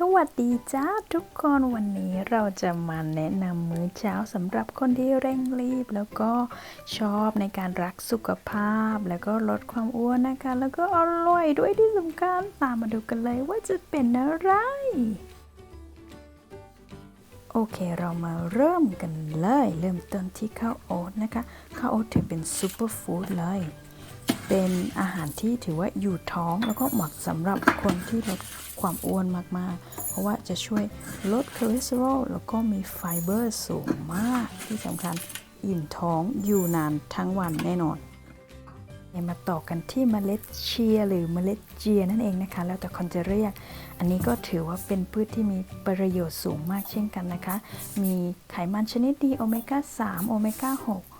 สวัสดีจ้าทุกคนวันนี้เราจะมาแนะนำมื้อเช้าสำหรับคนที่เร่งรีบ แล้วก็ชอบในการรักสุขภาพ แล้วก็ลดความอ้วนนะคะ แล้วก็อร่อยด้วยที่สำคัญตามมาดูกันเลยว่าจะเป็นอะไร โอเคเรามาเริ่มกันเลย เริ่มต้นที่ข้าวโอ๊ตนะคะ ข้าวโอ๊ตถือเป็นซูเปอร์ฟู้ดเลย เป็นอาหารที่ถือว่าอยู่ท้องแล้วก็เหมาะสำหรับคนที่ลดความอ้วนมากๆ เพราะว่าจะช่วยลดคอเลสเตอรอลแล้วก็มีไฟเบอร์สูงมากที่สำคัญอิ่มท้องอยู่นานทั้งวันแน่นอนมาต่อกันที่เมล็ดเชียหรือเมล็ดเจียนั่นเองนะคะ แล้วแต่คนจะเรียก อันนี้ก็ถือว่าเป็นพืชที่มีประโยชน์สูงมากเช่นกันนะคะ มีไขมันชนิดดีโอเมก้า3โอเมก้า6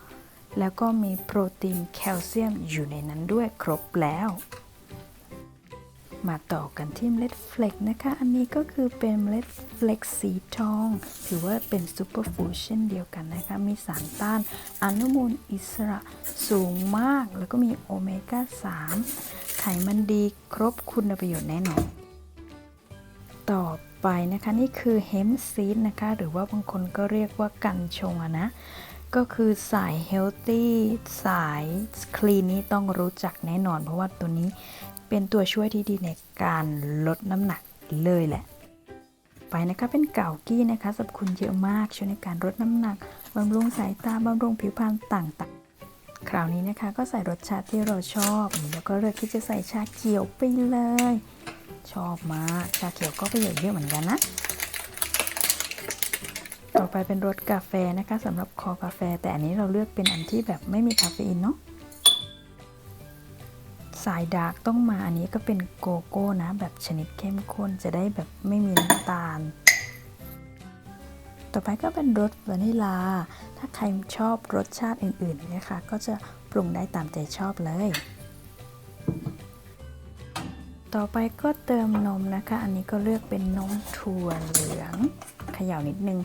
แล้วก็มีโปรตีนแคลเซียมอยู่ในนั้นด้วยครบแล้ว มาต่อกันที่เมล็ดเฟล็กนะคะ อันนี้ก็คือเป็นเมล็ดเฟล็กสีทอง ถือว่าเป็นซูเปอร์ฟูดเช่นเดียวกันนะคะ มีสารต้านอนุมูลอิสระสูงมาก แล้วก็มีโอเมก้า 3 ไขมันดีครบคุณประโยชน์แน่นอน ต่อไปนะคะนี่คือเฮมซีดนะคะ หรือว่าบางคนก็เรียกว่ากันชงนะ ก็คือสายเฮลตี้สายคลีนนี้ต้องรู้จักแน่นอน เพราะว่าตัวนี้เป็นตัวช่วยที่ดีในการลดน้ำหนักเลยแหละ ไปนะคะเป็นเก่ากี้นะคะสรรพคุณเยอะมากช่วยในการลดน้ำหนักบำรุงสายตาบำรุงผิวพรรณต่างๆ คราวนี้นะคะก็ใส่รสชาติที่เราชอบ แล้วก็เลือกที่จะใส่ชาเขียวไปเลย ชอบมากชาเขียวก็ประโยชน์เยอะเหมือนกันนะ ต่อไปเป็นรสกาแฟนะคะสำหรับคอกาแฟ แต่อันนี้เราเลือกเป็นอันที่แบบไม่มีคาเฟอีนเนาะสายดาร์กต้องมาอันนี้ก็เป็นโกโก้นะ แบบชนิดเข้มข้นจะได้แบบไม่มีน้ำตาล ต่อไปก็เป็นรสวานิลา ถ้าใครชอบรสชาติอื่นๆนะคะก็จะปรุงได้ตามใจชอบเลย ต่อไปก็เติมนมนะคะ อันนี้ก็เลือกเป็นนมถั่วเหลืองเขย่านิดนึง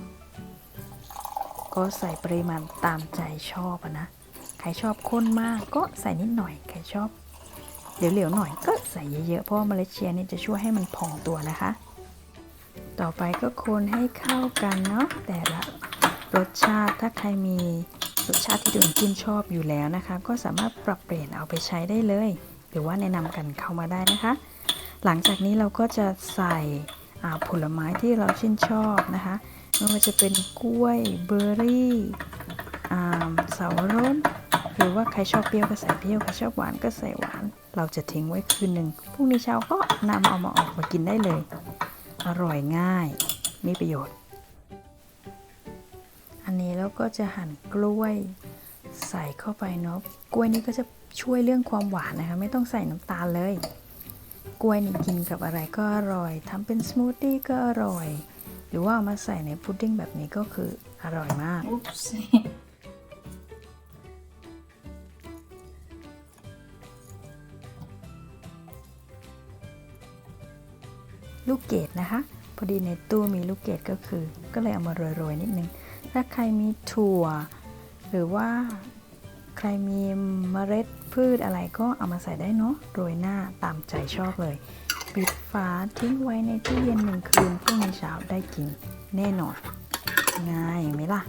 ก็ใส่ปริมาณตามใจชอบนะ ใครชอบข้นมากก็ใส่นิดหน่อย ใครชอบเหลวๆหน่อยก็ใส่เยอะๆ เพราะว่าเมล็ดเชียร์นี่จะช่วยให้มันพองตัวนะคะ ต่อไปก็คนให้เข้ากันเนาะ แต่ละรสชาติถ้าใครมีรสชาติที่ตัวเองกินชอบอยู่แล้วนะคะ ก็สามารถปรับเปลี่ยนเอาไปใช้ได้เลย หรือว่าแนะนำกันเข้ามาได้นะคะ หลังจากนี้เราก็จะใส่ ผลไม้ที่เราชื่นชอบนะคะไม่ว่าจะเป็นกล้วยเบอร์รี่เสาวรสหรือว่าใครชอบเปรี้ยวก็ใส่เปรี้ยวใครชอบหวานก็ใส่หวาน เราจะทิ้งไว้คืนหนึ่งพรุ่งนี้เช้าก็นำเอามาออกมากินได้เลย อร่อยง่ายมีประโยชน์ อันนี้เราก็จะหั่นกล้วยใส่เข้าไปเนาะกล้วยนี้ก็จะช่วยเรื่องความหวานนะคะ ไม่ต้องใส่น้ำตาลเลย กล้วยนี่กินกับอะไรก็อร่อยทำเป็นสมูทตี้ก็อร่อย หรือว่าเอามาใส่ในพุดดิ้งแบบนี้ก็คืออร่อยมากลูกเกดนะคะ พอดีในตู้มีลูกเกดก็คือ ก็เลยเอามาโรยๆนิดนึง ถ้าใครมีถั่ว หรือว่า ใครมีเมล็ดพืชอะไรก็เอามาใส่ได้เนาะโรยหน้าตามใจชอบเลยปิดฝาทิ้งไว้ในตู้เย็นหนึ่งคืนพรุ่งนี้เช้าได้กินแน่นอน ง่ายไหมล่ะ